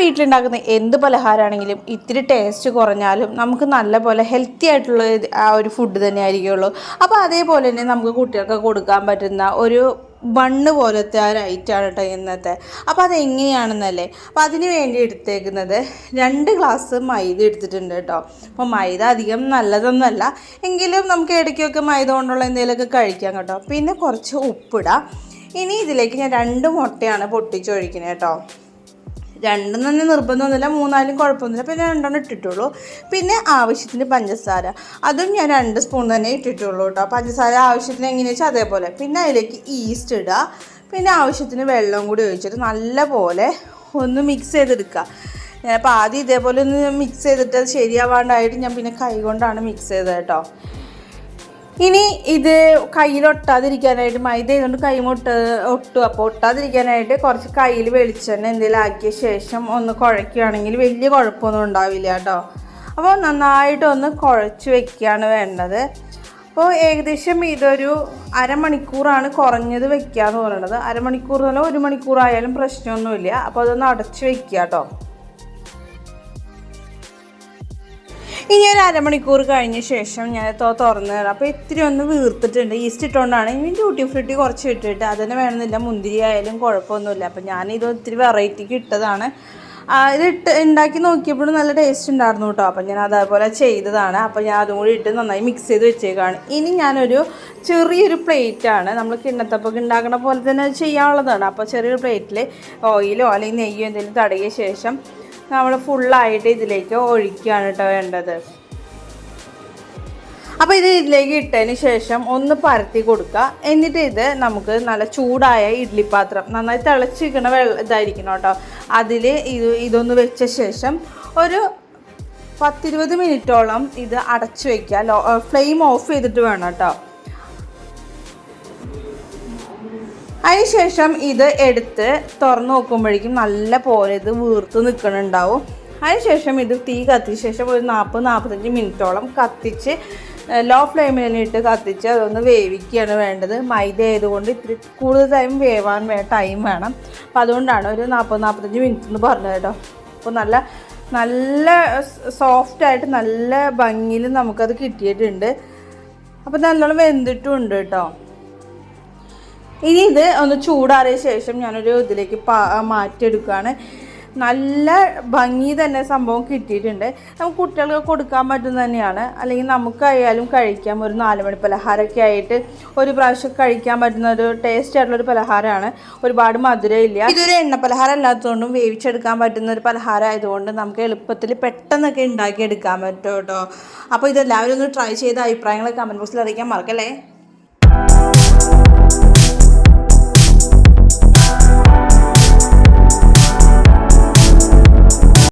വീട്ടിലുണ്ടാക്കുന്ന എന്ത് പലഹാരമാണെങ്കിലും ഇത്തിരി ടേസ്റ്റ് കുറഞ്ഞാലും നമുക്ക് നല്ല പോലെ ഹെൽത്തി ആയിട്ടുള്ള ആ ഒരു ഫുഡ് തന്നെ ആയിരിക്കുള്ളൂ. അപ്പോൾ അതേപോലെ തന്നെ നമുക്ക് കുട്ടികൾക്ക് കൊടുക്കാൻ പറ്റുന്ന ഒരു ബണ്ണ് പോലത്തെ ആ ഐറ്റമാണ് കേട്ടോ ഇന്നത്തെ. അപ്പോൾ അതെങ്ങനെയാണെന്നല്ലേ? അപ്പോൾ അതിന് വേണ്ടി എടുത്തേക്കുന്നത് രണ്ട് ഗ്ലാസ് മൈദ എടുത്തിട്ടുണ്ട് കേട്ടോ അപ്പോൾ മൈദ അധികം നല്ലതൊന്നുമല്ല എങ്കിലും നമുക്ക് ഇടയ്ക്കൊക്കെ മൈദ കൊണ്ടുള്ള എന്തെങ്കിലുമൊക്കെ കഴിക്കാം കേട്ടോ. പിന്നെ കുറച്ച് ഉപ്പിടാം. ഇനി ഇതിലേക്ക് ഞാൻ രണ്ട് മുട്ടയാണ് പൊട്ടിച്ചൊഴിക്കുന്നത് കേട്ടോ രണ്ടും തന്നെ നിർബന്ധമൊന്നുമില്ല മൂന്നാലും കുഴപ്പമൊന്നുമില്ല. പിന്നെ രണ്ടെണ്ണം ഇട്ടിട്ടുള്ളൂ. പിന്നെ ആവശ്യത്തിന് പഞ്ചസാര. അതും ഞാൻ രണ്ട് സ്പൂൺ തന്നെ ഇട്ടിട്ടുള്ളൂ കേട്ടോ. പഞ്ചസാര ആവശ്യത്തിന് എങ്ങനെയാ വെച്ചാൽ അതേപോലെ. പിന്നെ അതിലേക്ക് ഈസ്റ്റ് ഇടുക പിന്നെ ആവശ്യത്തിന് വെള്ളം കൂടി ഒഴിച്ചിട്ട് നല്ല പോലെ ഒന്ന് മിക്സ് ചെയ്തെടുക്കുക. ഞാനിപ്പോൾ ആദ്യം ഇതേപോലെ ഒന്ന് മിക്സ് ചെയ്തിട്ട് അത് ശരിയാവാണ്ടായിട്ട് ഞാൻ പിന്നെ കൈ കൊണ്ടാണ് മിക്സ് ചെയ്തത് കേട്ടോ. ഇനി ഇത് കയ്യിൽ ഒട്ടാതിരിക്കാനായിട്ട് മൈദ ഇതുകൊണ്ട് കൈ മുട്ട ഒട്ടും. അപ്പോൾ ഒട്ടാതിരിക്കാനായിട്ട് കുറച്ച് കയ്യിൽ വെളിച്ചെണ്ണ എന്തെങ്കിലും ആക്കിയ ശേഷം ഒന്ന് കുഴയ്ക്കുകയാണെങ്കിൽ വലിയ കുഴപ്പമൊന്നും ഉണ്ടാവില്ല കേട്ടോ. അപ്പോൾ നന്നായിട്ടൊന്ന് കുഴച്ച് വെക്കുകയാണ് വേണ്ടത്. അപ്പോൾ ഏകദേശം ഇതൊരു അരമണിക്കൂറാണ് കുറഞ്ഞത് വെക്കുക എന്ന് പറയുന്നത്. അരമണിക്കൂർ എന്നല്ല ഒരു മണിക്കൂറായാലും പ്രശ്നമൊന്നുമില്ല. അപ്പോൾ അതൊന്ന് അടച്ച് വെക്കുക കേട്ടോ. ഇനി ഒരു അരമണിക്കൂർ കഴിഞ്ഞ ശേഷം ഞാൻ തുറന്നു തരാം അപ്പോൾ ഇത്തിരി ഒന്ന് വീർത്തിട്ടുണ്ട്. ഈസ്റ്റ് ഇട്ടുകൊണ്ടാണ് ഇനി ഡ്യൂട്ടി ഫ്രൂട്ടി കുറച്ച് ഇട്ടിട്ട് അതിന് വേണമെന്നില്ല. മുന്തിരി ആയാലും കുഴപ്പമൊന്നുമില്ല. അപ്പോൾ ഞാനിത് ഒത്തിരി വെറൈറ്റിക്ക് ഇട്ടതാണ്. ഇത് ഉണ്ടാക്കി നോക്കിയപ്പോഴും നല്ല ടേസ്റ്റ് ഉണ്ടായിരുന്നു കേട്ടോ അപ്പം ഞാൻ അതേപോലെ ചെയ്തതാണ്. അപ്പം ഞാൻ അതും കൂടി ഇട്ട് നന്നായി മിക്സ് ചെയ്ത് വെച്ചേക്കാണ്. ഇനി ഞാനൊരു ചെറിയൊരു പ്ലേറ്റാണ് നമ്മൾ കിണ്ണത്തപ്പൊക്കെ ഉണ്ടാക്കുന്ന പോലെ തന്നെ ചെയ്യാനുള്ളതാണ്. അപ്പോൾ ചെറിയൊരു പ്ലേറ്റിൽ ഓയിലോ അല്ലെങ്കിൽ നെയ്യോ എന്തെങ്കിലും തടകിയ ശേഷം നമ്മൾ ഫുള്ളായിട്ട് ഇതിലേക്ക് ഒഴിക്കുകയാണ് കേട്ടോ വേണ്ടത്. അപ്പോൾ ഇത് ഇതിലേക്ക് ഇട്ടതിന് ശേഷം ഒന്ന് പരത്തി കൊടുക്കുക. എന്നിട്ട് ഇത് നമുക്ക് നല്ല ചൂടായ ഇഡ്ഡലി പാത്രം നന്നായി തിളച്ചിരിക്കുന്ന വെള്ളം ഇതായിരിക്കണം കേട്ടോ അതിൽ ഇത് ഇതൊന്ന് വെച്ച ശേഷം ഒരു പത്തിരുപത് മിനിറ്റോളം ഇത് അടച്ചു വയ്ക്കുക ലോ ഫ്ലെയിം ഓഫ് ചെയ്തിട്ട് വേണം കേട്ടോ അതിനുശേഷം ഇത് എടുത്ത് തുറന്ന് നോക്കുമ്പോഴേക്കും നല്ല പോലെ ഇത് വീർത്ത് നിൽക്കണുണ്ടാവും. അതിനുശേഷം ഇത് തീ കത്തിച്ച ശേഷം ഒരു നാൽപ്പത് നാൽപ്പത്തഞ്ച് മിനിറ്റോളം കത്തിച്ച് ലോ ഫ്ലെയിമിൽ ഇട്ട് കത്തിച്ച് അതൊന്ന് വേവിക്കുകയാണ് വേണ്ടത്. മൈദ ആയതുകൊണ്ട് ഇത്തിരി കൂടുതൽ ടൈം വേവാൻ ടൈം വേണം. അപ്പോൾ അതുകൊണ്ടാണ് ഒരു നാൽപ്പത് നാൽപ്പത്തഞ്ച് മിനിറ്റ് എന്ന് പറഞ്ഞത് കേട്ടോ. അപ്പോൾ നല്ല നല്ല സോഫ്റ്റായിട്ട് നല്ല ഭംഗിയിൽ നമുക്കത് കിട്ടിയിട്ടുണ്ട്. അപ്പോൾ നല്ലോണം വെന്തിട്ടും ഉണ്ട് കേട്ടോ. ഇനി ഇത് ഒന്ന് ചൂടാറിയ ശേഷം ഞാനൊരു ഇതിലേക്ക് മാറ്റിയെടുക്കുകയാണ്. നല്ല ഭംഗി തന്നെ സംഭവം കിട്ടിയിട്ടുണ്ട്. നമുക്ക് കുട്ടികൾക്ക് കൊടുക്കാൻ പറ്റുന്ന തന്നെയാണ്. അല്ലെങ്കിൽ നമുക്കായാലും കഴിക്കാം. ഒരു നാല് മണി പലഹാരമൊക്കെ ആയിട്ട് ഒരു പ്രാവശ്യം കഴിക്കാൻ പറ്റുന്ന ഒരു ടേസ്റ്റ് ആയിട്ടുള്ള ഒരു പലഹാരമാണ്. ഒരുപാട് മധുരമില്ല ഇതൊരു എണ്ണ പലഹാരം അല്ലാത്തതുകൊണ്ടും വേവിച്ചെടുക്കാൻ പറ്റുന്ന ഒരു പലഹാരം ആയതുകൊണ്ട് നമുക്ക് എളുപ്പത്തിൽ പെട്ടെന്നൊക്കെ ഉണ്ടാക്കിയെടുക്കാൻ പറ്റും കേട്ടോ. അപ്പോൾ ഇതെല്ലാവരും ഒന്ന് ട്രൈ ചെയ്ത അഭിപ്രായങ്ങൾ കമന്റ് ബോക്സിൽ അറിയിക്കാൻ മറക്കല്ലേ?